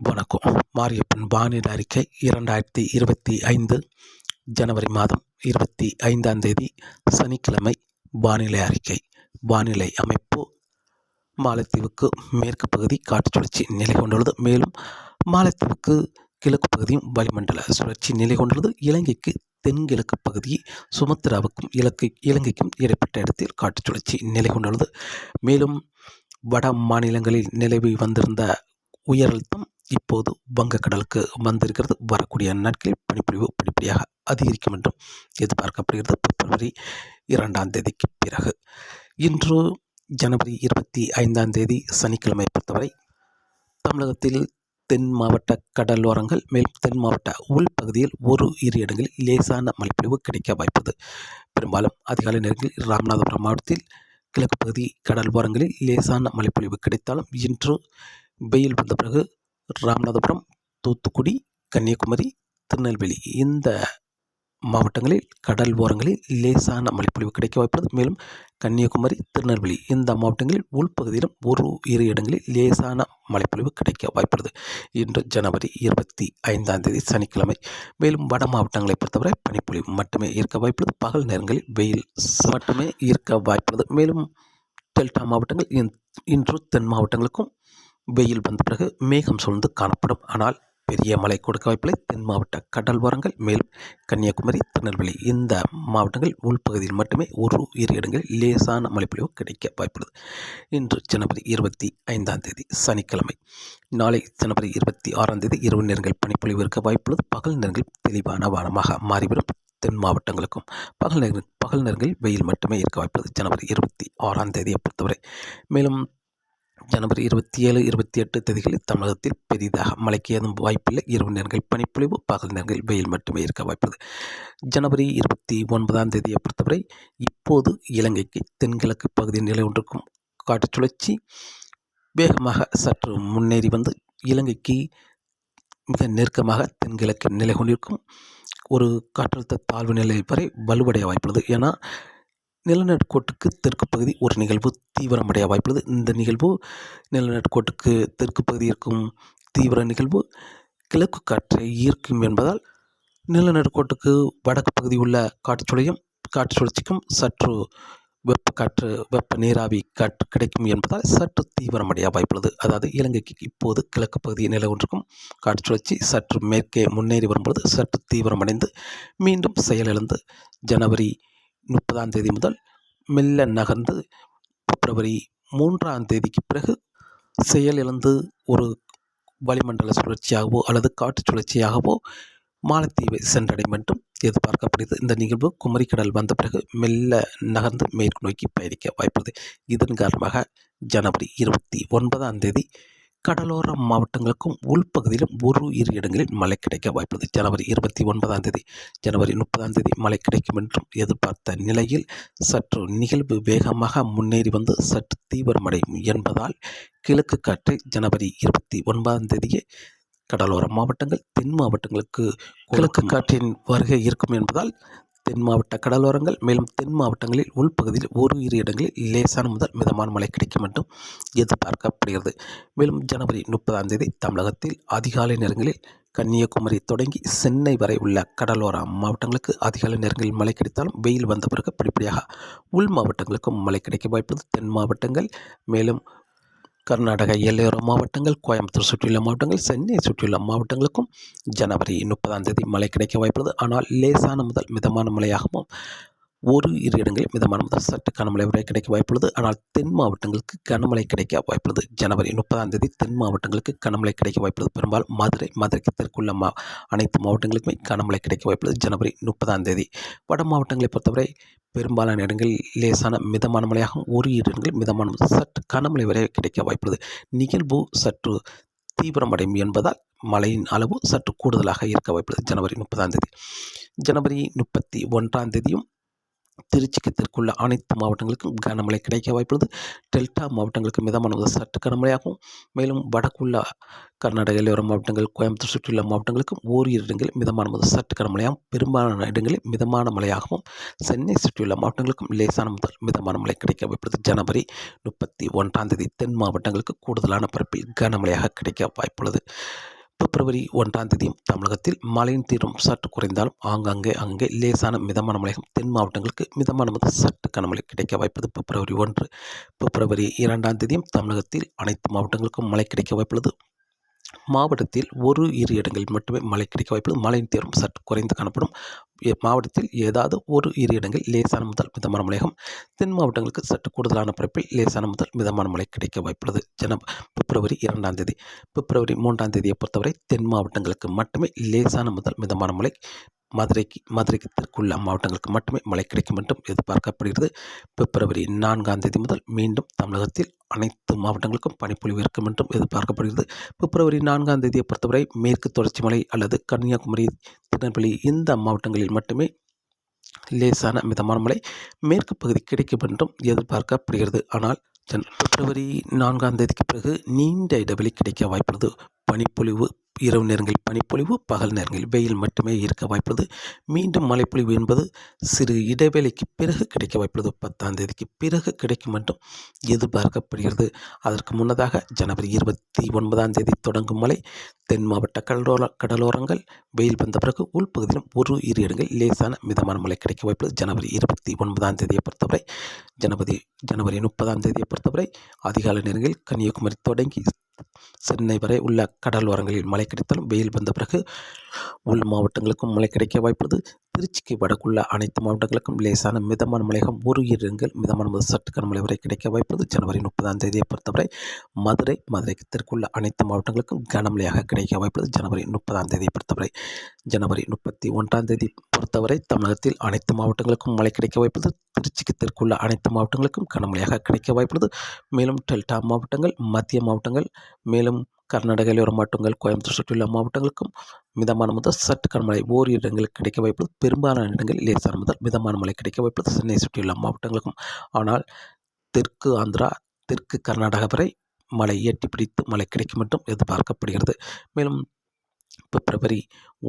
வணக்கம். மாரியப்பன் வானிலை அறிக்கை இரண்டாயிரத்தி இருபத்தி ஐந்து ஜனவரி மாதம் இருபத்தி ஐந்தாம் தேதி சனிக்கிழமை வானிலை அறிக்கை. வானிலை அமைப்பு மாலத்தீவுக்கு மேற்கு பகுதி காற்று சுழற்சி நிலை கொண்டுள்ளது. மேலும் மாலத்தீவுக்கு கிழக்கு பகுதியும் வளிமண்டல சுழற்சி நிலை கொண்டுள்ளது. இலங்கைக்கு தென்கிழக்கு பகுதி சுமத்ராவுக்கும் இலக்கை இலங்கைக்கும் இடைப்பட்ட இடத்தில் காற்று சுழற்சி நிலை கொண்டுள்ளது. மேலும் வட மாநிலங்களில் நிலவி வந்திருந்த உயரழுத்தம் இப்போது வங்கக்கடலுக்கு வந்திருக்கிறது. வரக்கூடிய நாட்களில் பனிப்பொழிவு படிப்படியாக அதிகரிக்கும் என்றும் எதிர்பார்க்கப்படுகிறது. பிப்ரவரி இரண்டாம் தேதிக்கு பிறகு. இன்று ஜனவரி இருபத்தி ஐந்தாம் தேதி சனிக்கிழமை பொறுத்தவரை தமிழகத்தில் தென் மாவட்ட கடலோரங்கள் மேலும் தென் மாவட்ட உள்பகுதியில் ஒரு இரு இடங்களில் லேசான மழைப்பொழிவு கிடைக்க வாய்ப்பது பெரும்பாலும் அதிகாலை நேரங்களில் ராமநாதபுரம் மாவட்டத்தில் கிழக்கு பகுதி கடல் ஓரங்களில் லேசான மழைப்பொழிவு கிடைத்தாலும் இன்று வெயில் வந்த பிறகு ராமநாதபுரம் தூத்துக்குடி கன்னியாகுமரி திருநெல்வேலி. இந்த மாவட்டங்களில் கடல் ஓரங்களில் லேசான மழைப்பொழிவு கிடைக்க வாய்ப்புள்ளது. மேலும் கன்னியாகுமரி திருநெல்வேலி இந்த மாவட்டங்களில் உள்பகுதியிலும் ஒரு இரு இடங்களில் லேசான மழைப்பொழிவு கிடைக்க வாய்ப்புள்ளது. இன்று ஜனவரி இருபத்தி ஐந்தாம் தேதி சனிக்கிழமை. மேலும் வட மாவட்டங்களை பொறுத்தவரை பனிப்பொழிவு மட்டுமே இருக்க வாய்ப்புள்ளது. பகல் நேரங்களில் வெயில் மட்டுமே இருக்க வாய்ப்புள்ளது. மேலும் டெல்டா மாவட்டங்கள் இன்று தென் மாவட்டங்களுக்கும் வெயில் வந்த பிறகு மேகம் சூழ்ந்து காணப்படும். ஆனால் பெரிய மழை கொடுக்க வாய்ப்பில்லை. தென் மாவட்ட கடல் ஓரங்கள் மேலும் கன்னியாகுமரி திருநெல்வேலி இந்த மாவட்டங்கள் உள்பகுதியில் மட்டுமே ஒரு இரு இடங்களில் லேசான மழைப்பொழிவு கிடைக்க வாய்ப்புள்ளது. இன்று ஜனவரி இருபத்தி ஐந்தாம் தேதி சனிக்கிழமை. நாளை ஜனவரி இருபத்தி ஆறாம் தேதி இரவு நேரங்கள் பனிப்பொழிவு இருக்க வாய்ப்புள்ளது. பகல் நேரங்கள் தெளிவான வானமாக மாறிவிடும் தென் மாவட்டங்களுக்கும் பகல் நேர பகல் நேரங்களில் வெயில் மட்டுமே இருக்க வாய்ப்புள்ளது. ஜனவரி இருபத்தி ஆறாம் தேதியை பொறுத்தவரை. மேலும் ஜனவரி இருபத்தி ஏழு இருபத்தி எட்டு தேதிகளில் தமிழகத்தில் பெரிதாக மழைக்கு ஏதும் வாய்ப்பில்லை. இரவு நேரங்கள் பனிப்பொழிவு பகல் நேரங்கள் வெயில் மட்டுமே இருக்க வாய்ப்புள்ளது. ஜனவரி இருபத்தி ஒன்பதாம் தேதியை பொறுத்தவரை இப்போது இலங்கைக்கு தென்கிழக்கு பகுதியில் நிலை ஒன்றிருக்கும் காற்று சுழற்சி வேகமாக சற்று முன்னேறி வந்து இலங்கைக்கு மிக நெருக்கமாக தென்கிழக்கு நிலை கொண்டிருக்கும். ஒரு காற்றழுத்த தாழ்வு நிலை வரை வலுவடைய வாய்ப்புள்ளது. ஏன்னா நிலநடுக்கோட்டுக்கு தெற்கு பகுதி ஒரு நிகழ்வு தீவிரமடைய வாய்ப்புள்ளது. இந்த நிகழ்வு நிலநடுக்கோட்டுக்கு தெற்கு பகுதி இருக்கும் தீவிர நிகழ்வு கிழக்கு காற்றை ஈர்க்கும் என்பதால் நிலநடுக்கோட்டுக்கு வடக்கு பகுதி உள்ள காற்றுச்சுளையும் காற்று சுழற்சிக்கும் சற்று வெப்ப காற்று வெப்ப நீராவி காற்று கிடைக்கும் என்பதால் சற்று தீவிரமடைய வாய்ப்புள்ளது. அதாவது இலங்கைக்கு இப்போது கிழக்கு பகுதி நிலை ஒன்றுக்கும் காற்று சுழற்சி சற்று மேற்கே முன்னேறி வரும்பொழுது சற்று தீவிரமடைந்து மீண்டும் செயலிழந்து ஜனவரி முப்பதாம் தேதி முதல் மெல்ல நகர்ந்து பிப்ரவரி மூன்றாம் தேதிக்கு பிறகு செயலிழந்து ஒரு வளிமண்டல சுழற்சியாகவோ அல்லது காற்று சுழற்சியாகவோ மாலத்தீவை சென்றடையும் என்றும் எதிர்பார்க்கப்படுகிறது. இந்த நிகழ்வு குமரிக்கடல் வந்த பிறகு மெல்ல நகர்ந்து மேற்கு நோக்கி பயணிக்க வாய்ப்புள்ளது. இதன் காரணமாக ஜனவரி இருபத்தி ஒன்பதாம் தேதி கடலோர மாவட்டங்களுக்கும் உள்பகுதியிலும் ஒரு இரு இடங்களில் மழை கிடைக்க வாய்ப்புள்ளது ஜனவரி இருபத்தி ஒன்பதாம் தேதி ஜனவரி முப்பதாம் தேதி மழை கிடைக்கும் என்றும் எதிர்பார்த்த நிலையில் சற்று நிகழ்வு வேகமாக முன்னேறி வந்து சற்று தீவிரமடையும் என்பதால் கிழக்கு காற்றை ஜனவரி இருபத்தி ஒன்பதாம் தேதியே கடலோர மாவட்டங்கள் தென் மாவட்டங்களுக்கு கிழக்கு காற்றின் வருகை இருக்கும் என்பதால் தென் மாவட்ட கடலோரங்கள் மேலும் தென் மாவட்டங்களில் உள்பகுதியில் ஒரு இரு இடங்களில் லேசான முதல் மிதமான மழை கிடைக்கும் என்றும் எதிர்பார்க்கப்படுகிறது. மேலும் ஜனவரி முப்பதாம் தேதி தமிழகத்தில் அதிகாலை நேரங்களில் கன்னியாகுமரி தொடங்கி சென்னை வரை உள்ள கடலோர மாவட்டங்களுக்கு அதிகாலை நேரங்களில் மழை கிடைத்தாலும் வெயில் வந்த பிறகு படிப்படியாக உள் மாவட்டங்களுக்கும் மழை கிடைக்க வாய்ப்பது தென் மாவட்டங்கள் மேலும் கர்நாடக எல்லையோர மாவட்டங்கள் கோயம்புத்தூர் சுற்றியுள்ள மாவட்டங்கள் சென்னை சுற்றியுள்ள மாவட்டங்களுக்கும் ஜனவரி முப்பதாம் தேதி மழை கிடைக்க வாய்ப்புள்ளது. ஆனால் லேசான முதல் மிதமான மழையாகவும் ஒரு இரு இடங்களில் மிதமான முதல் சற்று கனமழை வரை கிடைக்க வாய்ப்புள்ளது. ஆனால் தென் மாவட்டங்களுக்கு கனமழை கிடைக்க வாய்ப்புள்ளது. ஜனவரி முப்பதாம் தேதி தென் மாவட்டங்களுக்கு கனமழை கிடைக்க வாய்ப்புள்ளது. பெரும்பாலும் மதுரை மதுரைக்கு தெற்குள்ள மா அனைத்து மாவட்டங்களுக்குமே கனமழை கிடைக்க வாய்ப்புள்ளது. ஜனவரி முப்பதாம் தேதி வட மாவட்டங்களை பொறுத்தவரை பெரும்பாலான இடங்களில் லேசான மிதமான மழையாகவும் ஒரு இரு இடங்களில் மிதமான சற்று கனமழை வரை கிடைக்க வாய்ப்புள்ளது. நிகழ்வு சற்று தீவிரமடையும் என்பதால் மழையின் அளவு சற்று கூடுதலாக இருக்க வாய்ப்புள்ளது. ஜனவரி முப்பதாம் தேதி. ஜனவரி முப்பத்தி ஒன்றாம் தேதியும் திருச்சிக்கு தெற்குள்ள அனைத்து மாவட்டங்களுக்கும் கனமழை கிடைக்க வாய்ப்புள்ளது. டெல்டா மாவட்டங்களுக்கு மிதமான முதல் சற்று கனமழையாகும். மேலும் வடக்குள்ள கர்நாடக எல்லையோர மாவட்டங்கள் கோயம்புத்தூர் சுற்றியுள்ள மாவட்டங்களுக்கும் ஓரிரு இடங்களில் மிதமான முதல் சற்று கனமழையாகவும் பெரும்பாலான இடங்களில் மிதமான மழையாகவும் சென்னை சுற்றியுள்ள மாவட்டங்களுக்கும் லேசான முதல் மிதமான மழை கிடைக்க வாய்ப்புள்ளது. ஜனவரி முப்பத்தி ஒன்றாம் தேதி தென் மாவட்டங்களுக்கு கூடுதலான பரப்பில் கனமழையாக கிடைக்க வாய்ப்புள்ளது. பிப்ரவரி ஒன்றாம் தேதி தமிழகத்தில் மழையின் தீவிரம் சற்று குறைந்தாலும் ஆங்காங்கே அங்கே லேசான மிதமான மழையும் தென் மாவட்டங்களுக்கு மிதமான முதல் சற்று கனமழை கிடைக்க வாய்ப்பது பிப்ரவரி ஒன்று. பிப்ரவரி இரண்டாம் தேதியும் தமிழகத்தில் அனைத்து மாவட்டங்களுக்கும் மழை கிடைக்க வாய்ப்புள்ளது. மாவட்டத்தில் ஒரு இரு இடங்களில் மட்டுமே மழை கிடைக்க வாய்ப்புள்ளது. மழையின் தீவிரம் சற்று குறைந்து காணப்படும். மாவட்டத்தில் ஏதாவது ஒரு இரு இடங்களில் லேசான முதல் மிதமான மழையாகும். தென் மாவட்டங்களுக்கு சற்று கூடுதலான பரப்பில் லேசான முதல் மிதமான மழை கிடைக்க வாய்ப்புள்ளது. ஜன பிப்ரவரி இரண்டாம் தேதி பிப்ரவரி மூன்றாம் தேதியை பொறுத்தவரை தென் மாவட்டங்களுக்கு மட்டுமே லேசான முதல் மிதமான மழை மதுரைக்கு மதுரைக்கு தெற்குள்ள மாவட்டங்களுக்கு மட்டுமே மழை கிடைக்கும் என்றும் எதிர்பார்க்கப்படுகிறது. பிப்ரவரி நான்காம் தேதி முதல் மீண்டும் தமிழகத்தில் அனைத்து மாவட்டங்களுக்கும் பனிப்பொழிவு இருக்கும் என்றும் எதிர்பார்க்கப்படுகிறது. பிப்ரவரி நான்காம் தேதியை பொறுத்தவரை மேற்கு தொடர்ச்சி மலை அல்லது கன்னியாகுமரி திருநெல்வேலி இந்த மாவட்டங்களில் மட்டுமே லேசான மிதமான மழை மேற்கு பகுதி கிடைக்கும் என்றும் எதிர்பார்க்கப்படுகிறது. ஆனால் பிப்ரவரி நான்காம் தேதிக்கு பிறகு நீண்ட இடைவெளி கிடைக்க வாய்ப்புள்ளது. பனிப்பொழிவு இரவு நேரங்களில் பனிப்பொழிவு பகல் நேரங்களில் வெயில் மட்டுமே இருக்க வாய்ப்புள்ளது. மீண்டும் மழைப்பொழிவு என்பது சிறு இடைவேளைக்கு பிறகு கிடைக்க வாய்ப்புள்ளது. பத்தாம் தேதிக்கு பிறகு கிடைக்கும் என்றும் எதிர்பார்க்கப்படுகிறது. அதற்கு முன்னதாக ஜனவரி இருபத்தி ஒன்பதாம் தேதி தொடங்கும் மழை தென் மாவட்ட கடலோர கடலோரங்கள் வெயில் வந்த பிறகு உள்பகுதியிலும் ஒரு இரு இடங்களில் லேசான மிதமான மழை கிடைக்க வாய்ப்புள்ளது. ஜனவரி இருபத்தி ஒன்பதாம் தேதியை பொறுத்தவரை ஜனவரி ஜனவரி முப்பதாம் தேதியை பொறுத்தவரை அதிகாலை நேரங்களில் கன்னியாகுமரி தொடங்கி சென்னை வரை உள்ள கடலோரங்களில் மழை கிடைத்தாலும் வெயில் வந்த பிறகு உள் மாவட்டங்களுக்கும் மழை கிடைக்க வாய்ப்புள்ளது. திருச்சிக்கு வடக்குள்ள அனைத்து மாவட்டங்களுக்கும் லேசான மிதமான மலையகம் ஒரு இரு இடங்கள் மிதமான முதல் சற்று கனமழை வரை கிடைக்க வாய்ப்புள்ளது. ஜனவரி முப்பதாம் தேதியை பொறுத்தவரை மதுரை மதுரைக்கு தெற்குள்ள அனைத்து மாவட்டங்களுக்கும் கனமழையாக கிடைக்க வாய்ப்புள்ளது. ஜனவரி முப்பதாம் தேதியை பொறுத்தவரை ஜனவரி முப்பத்தி ஒன்றாம் தேதி பொறுத்தவரை தமிழகத்தில் அனைத்து மாவட்டங்களுக்கும் மழை கிடைக்க வாய்ப்புள்ளது. திருச்சிக்கு தெற்குள்ள அனைத்து மாவட்டங்களுக்கும் கனமழையாக கிடைக்க வாய்ப்புள்ளது. மேலும் டெல்டா மாவட்டங்கள் மத்திய மாவட்டங்கள் மேலும் கர்நாடக எல்லையோர மாவட்டங்கள் கோயம்புத்தூர் சுற்றியுள்ள மாவட்டங்களுக்கும் மிதமான முதல் சற்று கனமழை ஓர் இடங்களுக்கு கிடைக்க வாய்ப்புள்ளது. பெரும்பாலான இடங்களில் லேசான முதல் மிதமான மழை கிடைக்க வாய்ப்புள்ளது. சென்னை சுற்றியுள்ள மாவட்டங்களுக்கும். ஆனால் தெற்கு ஆந்திரா தெற்கு கர்நாடகா வரை மழை எட்டி பிடித்து மழை கிடைக்கும் என்றும் எதிர்பார்க்கப்படுகிறது. மேலும் பிப்ரவரி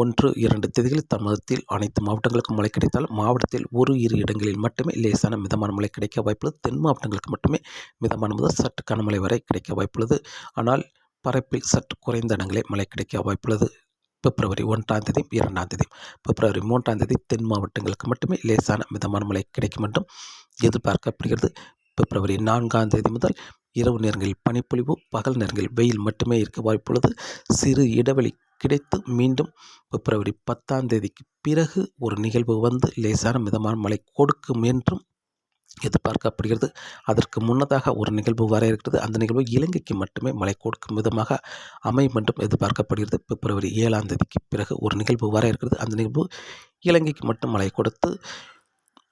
ஒன்று இரண்டு தேதிகளில் தமிழகத்தில் அனைத்து மாவட்டங்களுக்கும் மழை கிடைத்தால் மாவட்டத்தில் ஒரு இரு இடங்களில் மட்டுமே லேசான மிதமான மழை கிடைக்க வாய்ப்புள்ளது. தென் மாவட்டங்களுக்கு மட்டுமே மிதமான முதல் சற்று கனமழை வரை கிடைக்க வாய்ப்புள்ளது. ஆனால் பரப்பில் சற்று குறைந்த இடங்களே மழை கிடைக்க வாய்ப்புள்ளது. பிப்ரவரி ஒன்றாம் தேதி இரண்டாம் தேதி பிப்ரவரி மூன்றாம் தேதி தென் மாவட்டங்களுக்கு மட்டுமே லேசான மிதமான மழை கிடைக்கும் என்றும் எதிர்பார்க்கப்படுகிறது. பிப்ரவரி நான்காம் தேதி முதல் இரவு நேரங்களில் பனிப்பொழிவு பகல் நேரங்களில் வெயில் மட்டுமே இருக்க வாய்ப்புள்ளது. சிறு இடைவெளி கிடைத்து மீண்டும் பிப்ரவரி பத்தாம் தேதிக்கு பிறகு ஒரு நிகழ்வு வந்து லேசான மிதமான மழை கொடுக்கும் என்றும் எதிர்பார்க்கப்படுகிறது. அதற்கு முன்னதாக ஒரு நிகழ்வு வர இருக்கிறது. அந்த நிகழ்வு இலங்கைக்கு மட்டுமே மழை கொடுக்கும் விதமாக அமையும் என்றும் எதிர்பார்க்கப்படுகிறது. பிப்ரவரி ஏழாம் தேதிக்கு பிறகு ஒரு நிகழ்வு வர இருக்கிறது. அந்த நிகழ்வு இலங்கைக்கு மட்டும் மழை கொடுத்து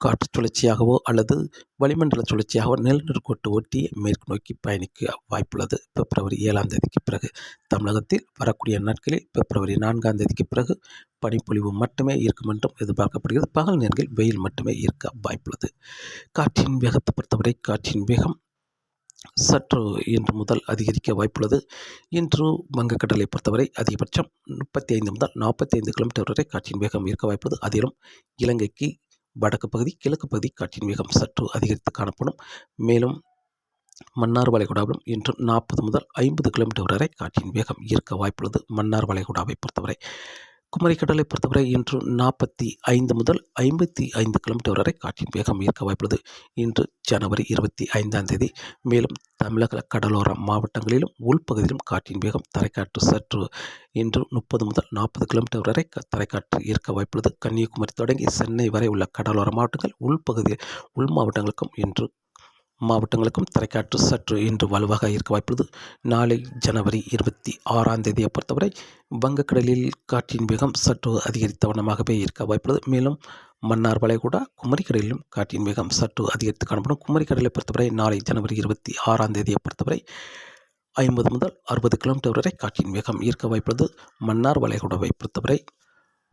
காற்று சுழற்சியாகவோ அல்லது வளிமண்டல சுழற்சியாகவோ நிலநடுக்கோட்டு ஒட்டி மேற்கு நோக்கி பயணிக்க வாய்ப்புள்ளது. பிப்ரவரி ஏழாம் தேதிக்கு பிறகு தமிழகத்தில் வரக்கூடிய நாட்களில் பிப்ரவரி நான்காம் தேதிக்கு பிறகு பனிப்பொழிவு மட்டுமே இருக்கும் என்றும் எதிர்பார்க்கப்படுகிறது. பகல் நேரங்களில் வெயில் மட்டுமே இருக்க வாய்ப்புள்ளது. காற்றின் வேகத்தை பொறுத்தவரை காற்றின் வேகம் சற்று இன்று முதல் அதிகரிக்க வாய்ப்புள்ளது. இன்று வங்கக்கடலை பொறுத்தவரை அதிகபட்சம் முப்பத்தி ஐந்து முதல் நாற்பத்தி ஐந்து கிலோமீட்டர் வரை காற்றின் வேகம் இருக்க வாய்ப்புள்ளது. அதிலும் இலங்கைக்கு வடக்கு பகுதி கிழக்கு பகுதி காற்றின் வேகம் சற்று அதிகரித்து காணப்படும். மேலும் மன்னார் வளைகுடாவிலும் இன்று நாற்பது முதல் ஐம்பது கிலோமீட்டர் வரை காற்றின் வேகம் இருக்க வாய்ப்புள்ளது. மன்னார் வளைகுடாவை பொறுத்தவரை குமரிக்கடலை பொறுத்தவரை இன்று நாற்பத்தி ஐந்து முதல் ஐம்பத்தி ஐந்து கிலோமீட்டர் வரை காற்றின் வேகம் இருக்க வாய்ப்புள்ளது. இன்று ஜனவரி இருபத்தி ஐந்தாம் தேதி மேலும் தமிழக கடலோர மாவட்டங்களிலும் உள்பகுதியிலும் காற்றின் வேகம் தரைக்காற்று சற்று இன்று முப்பது முதல் நாற்பது கிலோமீட்டர் வரை தரைக்காற்று இருக்க வாய்ப்புள்ளது. கன்னியாகுமரி தொடங்கி சென்னை வரை உள்ள கடலோர மாவட்டங்கள் உள்பகுதி உள் மாவட்டங்களுக்கும் இன்று மாவட்டங்களுக்கும் தரைக்காற்று சற்று இன்று வலுவாக இருக்க வாய்ப்புள்ளது. நாளை ஜனவரி இருபத்தி ஆறாம் தேதியை பொறுத்தவரை வங்கக்கடலில் காற்றின் வேகம் சற்று அதிகரித்த வண்ணமாகவே இருக்க வாய்ப்புள்ளது. மேலும் மன்னார் வளைகுடா குமரிக்கடலிலும் காற்றின் வேகம் சற்று அதிகரித்து காணப்படும். குமரிக்கடலை பொறுத்தவரை நாளை ஜனவரி இருபத்தி ஆறாம் தேதியை பொறுத்தவரை ஐம்பது முதல் அறுபது கிலோமீட்டர் வரை காற்றின் வேகம் இருக்க வாய்ப்புள்ளது. மன்னார் வளைகுடாவை பொறுத்தவரை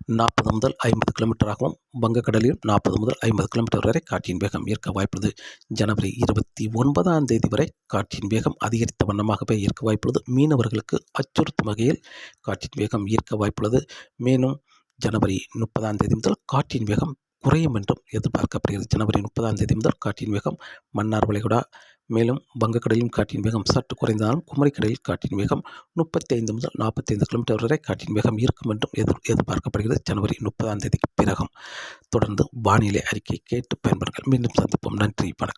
நாற்பது முதல் ஐம்பது கிலோமீட்டர் ஆகவும் வங்கக்கடலில் நாற்பது முதல் ஐம்பது கிலோமீட்டர் வரை காற்றின் வேகம் இருக்க வாய்ப்புள்ளது. ஜனவரி இருபத்தி ஒன்பதாம் தேதி வரை காற்றின் வேகம் அதிகரித்த வண்ணமாகவே இருக்க வாய்ப்புள்ளது. மீனவர்களுக்கு அச்சுறுத்தும் வகையில் காற்றின் வேகம் ஈர்க்க வாய்ப்புள்ளது. மேலும் ஜனவரி முப்பதாம் தேதி முதல் காற்றின் வேகம் குறையும் என்றும் எதிர்பார்க்கப்படுகிறது. ஜனவரி முப்பதாம் தேதி முதல் காற்றின் வேகம் மன்னார் வளைகுடா மேலும் வங்கக்கடலிலும் காற்றின் வேகம் சற்று குறைந்தாலும் குமரிக்கடலில் காற்றின் வேகம் முப்பத்தி ஐந்து முதல் நாற்பத்தைந்து கிலோமீட்டர் வரை காற்றின் வேகம் இருக்கும் என்றும் எதிர் எதிர்பார்க்கப்படுகிறது. ஜனவரி முப்பதாம் தேதிக்கு பிறகும் தொடர்ந்து வானிலை அறிக்கை கேட்டு பயன்படுங்கள். மீண்டும் சந்திப்போம். நன்றி. வணக்கம்.